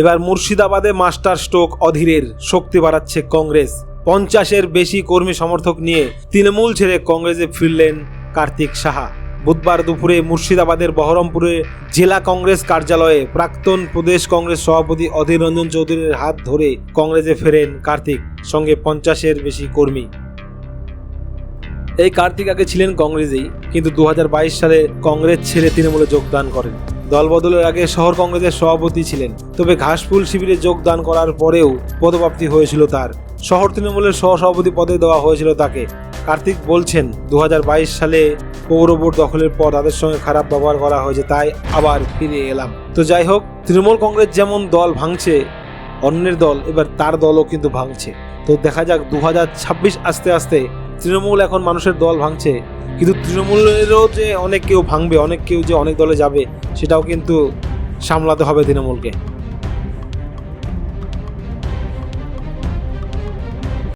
এবার মুর্শিদাবাদে master stroke অধীরের শক্তি বাড়াচ্ছে কংগ্রেস। পঞ্চাশের বেশি কর্মী সমর্থক নিয়ে তৃণমূল ছেড়ে কংগ্রেসে ফিরলেন কার্তিক সাহা। বুধবার দুপুরে মুর্শিদাবাদের বহরমপুরে জেলা কংগ্রেস কার্যালয়ে প্রাক্তন প্রদেশ কংগ্রেস সভাপতি অধীর রঞ্জন চৌধুরীর হাত ধরে কংগ্রেসে ফেরেন কার্তিক, সঙ্গে পঞ্চাশের বেশি কর্মী। এই কার্তিক আগে ছিলেন কংগ্রেসেই, কিন্তু দু হাজার বাইশ সালে কংগ্রেস ছেড়ে তৃণমূলে যোগদান করেন। দলবদলের আগে শহর কংগ্রেসের সভাপতি ছিলেন, তবে ঘাসফুল শিবিরে যোগদান করার পরেও পদপ্রাপ্তি হয়েছিল তার। শহর তৃণমূলের সহসভাপতি পদে দেওয়া হয়েছিল তাকে। কার্তিক বলছেন দু হাজার বাইশ সালে পৌর দখলের পর তাদের সঙ্গে খারাপ ব্যবহার করা হয়েছে, তাই আবার ফিরে এলাম। তো যাই হোক, তৃণমূল কংগ্রেস যেমন দল ভাঙছে, অন্যের দল, এবার তার দলও কিন্তু ভাঙছে। তো দেখা যাক দু হাজার ছাব্বিশ আস্তে আস্তে তৃণমূল এখন মানুষের দল ভাঙছে। কিন্তু তৃণমূলেরও যে অনেক কেউ ভাঙবে, অনেক কেউ যে অনেক দলে যাবে, সেটাও কিন্তু সামলাতে হবে তৃণমূলকে।